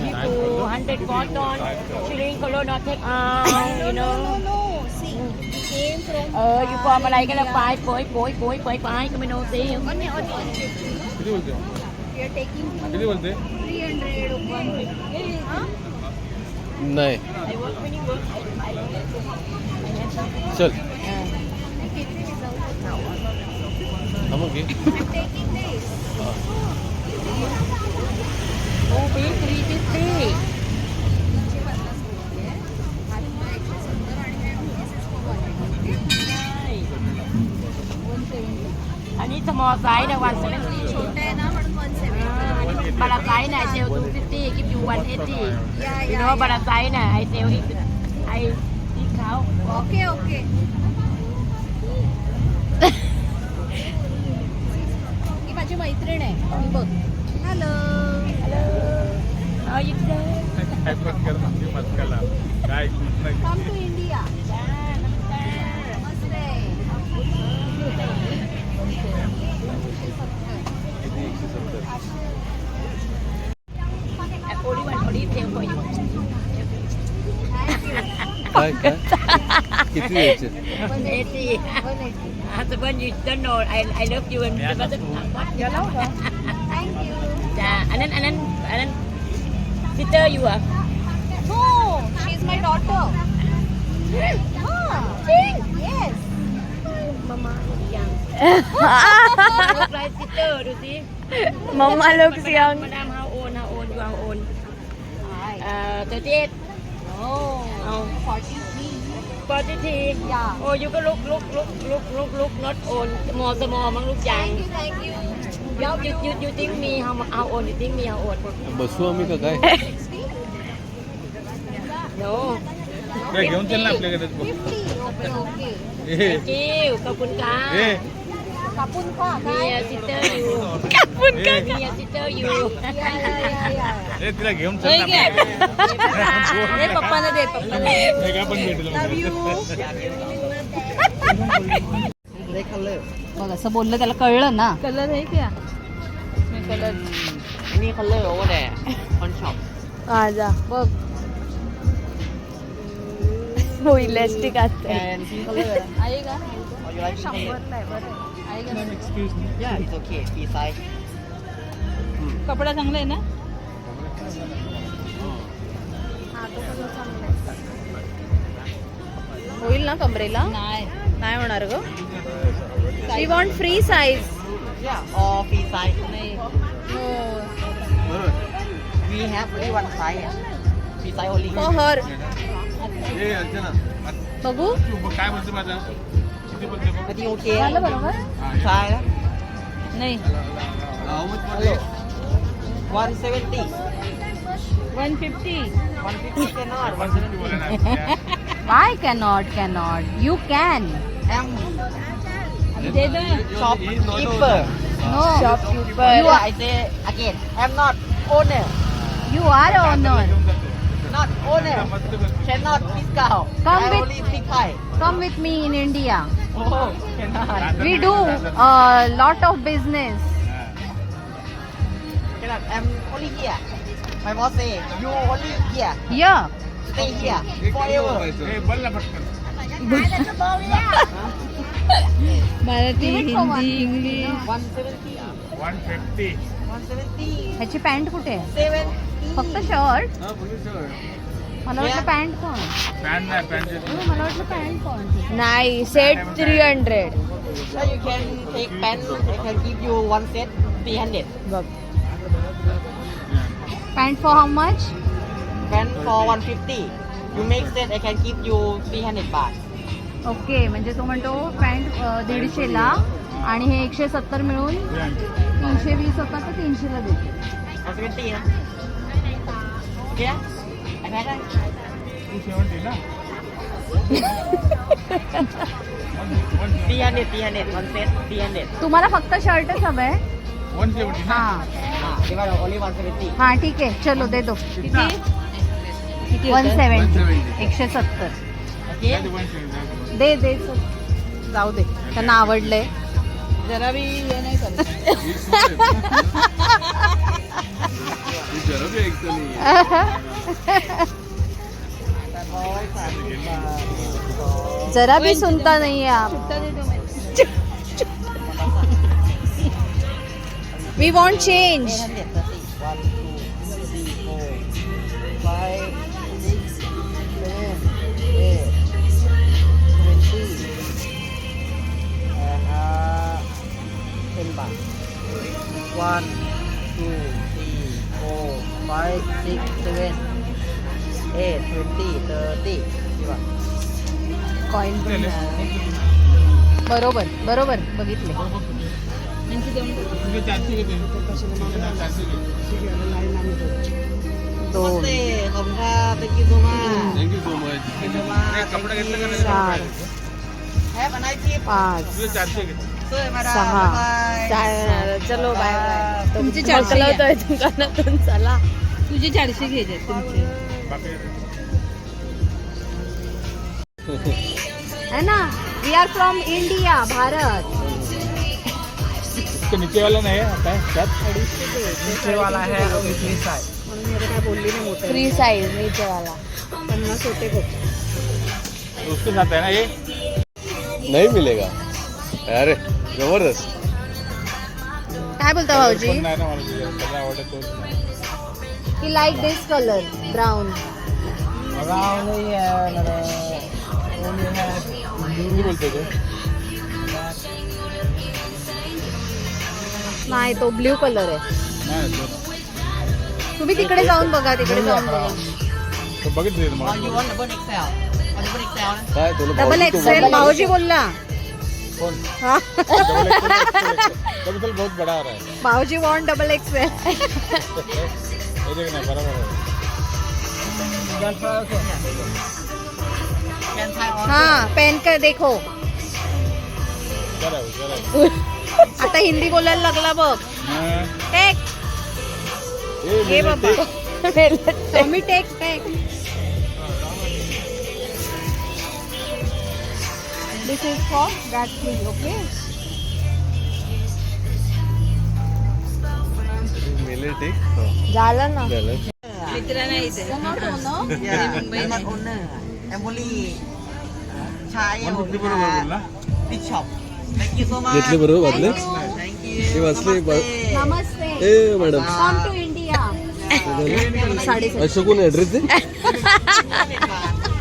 Ah, you to 100 cotton. She color, not take nothing. You know. no, no. See, we came from. Uh, you from Malaysia, pie, pie, pie, pie, pie, pie. Come and see. Only, only, only. किती बोलते We are taking किती बोलते 300 150. Huh? No. I work when you work. I, I, I have I'm taking this. Ah. อันนี้ small size นะวันเซเวนตี้ छोटा आहे ना म्हणून 170. บาราไซส์น่ะเซลทูฟิฟตี้กิฟยูวันเอตี้ Yeah, ยู yeah, โน่บาราไซส์น่ะไอเซลอีกไอที่เขา Okay, okay. ही माझी मैत्रीण आहे ही बघ हॅलोเอาอยู่เด้อ काय प्रकार म्हणजे मस्काला काय कृष्ण कम to India Kaç kaç? Getiriyor hepsi. Eighty. Husband, you don't know. I I love you and the mother. You love her. Thank you. จ้าอันนั้นอันนั้นอันนั้น sister you are No, she's my daughter. Ah, Jing. Yes. มามาหรือยัง look like sister ดูสิ Mama looks young. Madam, how old? How old? You are old. À, uh, 38. Oh. oh. 43. Oh, you can look, look, look, look, look, look, not old. More small, mang look young. Thank you, thank you. Yeah, you, you, you think me, how, how old you think me, how old? Basua mi ka kay. No. Kaya yung tinlap lang ka dito. 50. Okay, okay. Thank you. Kapun ka. Yeah. कापून खा काय कापून खा मी पप्पाला दे असं बोललं त्याला कळलं ना कलर आहे क्या कलर मी आहे पण शॉप जा बघ हो इलेस्टिक असते का आहे का? फी साईज कपडा चांगला आहे ना? होईल ना कमरेला? नाही. नाही होणार ग. शी वॉन्ट फ्री साईज या ऑर फी साईज नाही. We have only one size free size only for her Archana. बघू. तू काय म्हणते माझा? किती बोलते बघ? झालं बरोबर? Kaya? No. Uh, how much for this? 170. 150. 150 cannot. 170 Why cannot? Cannot. You can. Am. They the shopkeeper. No. Shopkeeper. You are, I say again. I'm not owner. You are owner. Not owner. Cannot discount. Come I with. Only pick high. Come with me in India. oh cannot we do lot of business cannot I'm only here my boss say you only here य stay here हे किती forever बोलायचं? ए, बोल ना पटकन Marathi Give it for one. Hindi English 170 150 170 ह्याची pant कुठे आहे 70 फक्त शर्ट हा, बोलू सर. मला वाटलं Yeah. पॅन्ट कोण? पॅन्ट नाही पॅन्ट हो, मला वाटलं पॅन्ट कोण? नाही set three hundred so you can take pen I can give you one set 300 बघ pant for how much pen for 150 you make set I can give you 300 baht. Okay म्हणजे तो म्हणतो pant दीडशेला आणि हे एकशे सत्तर मिळून तीनशे वीस होता तर तीनशेला देते. 170 ना ओके ना I had that. 270 ना 300 300 one set 300 तुम्हाला फक्त शर्टच हवंय 170 ना हा divided only 170 हा ठीक आहे. चलो दे दो? किती? वन? सेवन्टी 170. एकशे सत्तर. okay नाही, 170. दे दे चल. जाऊ दे. त्यांना आवडलंय. जरा बी हे नाही करत. जरा भी ऐकतं नाही जरा भी सुनता नहीं है आप we want change One, two, three, four, five, six, seven, eight, twenty, thirty. Coin पण मिळाला. बरोबर बरोबर बघितले दोन सात पाच सहा. बाय चलो बाय बाय तुमचे चारशे घ्या. दुकानातून चला. तुझे चारशे घ्यायचे तुमचे. है ना? We are from India Bharat. नीचे वाला नहीं है आता है शर्ट नीचे वाला है मी आता काय बोलली नाही मोठं. फ्री साईज नीचे वाला पन्नास होते उसके साथ है ना ये? नाही मिलेगा. अरे. जबरदस्त. काय बोलता भाऊजी? नाही ना मला तुझ्या सगळं आवडत तोच नाही. He like this colour brown नहीं हिंदी बोलते तो. ब्ल्यू कलर आहे. नाही तो तुम्ही तिकडे जाऊन बघा तिकडे जाऊन बघा. तो बघितले ना काय तुला डबल भाऊजी तो एक्सेल बोलला. भाऊजी बोलला. कौन डबल हाँ। बहुत बड़ा आ रहा है। वॉन डबल एक्स है। ये देखना है। हाँ पेन कर देखो। आता हिंदी बोलायला लागला बघ। हाँ। टेक ये बाबा। Take take owner. Emily. Chai one fifty बरोबर बोल ना Big shop. Thank you so much. घेतले बरोबर you. हे वाचले. नमस्ते. ए मॅडम कम टू इंडिया अशोकून ऍड्रेस दे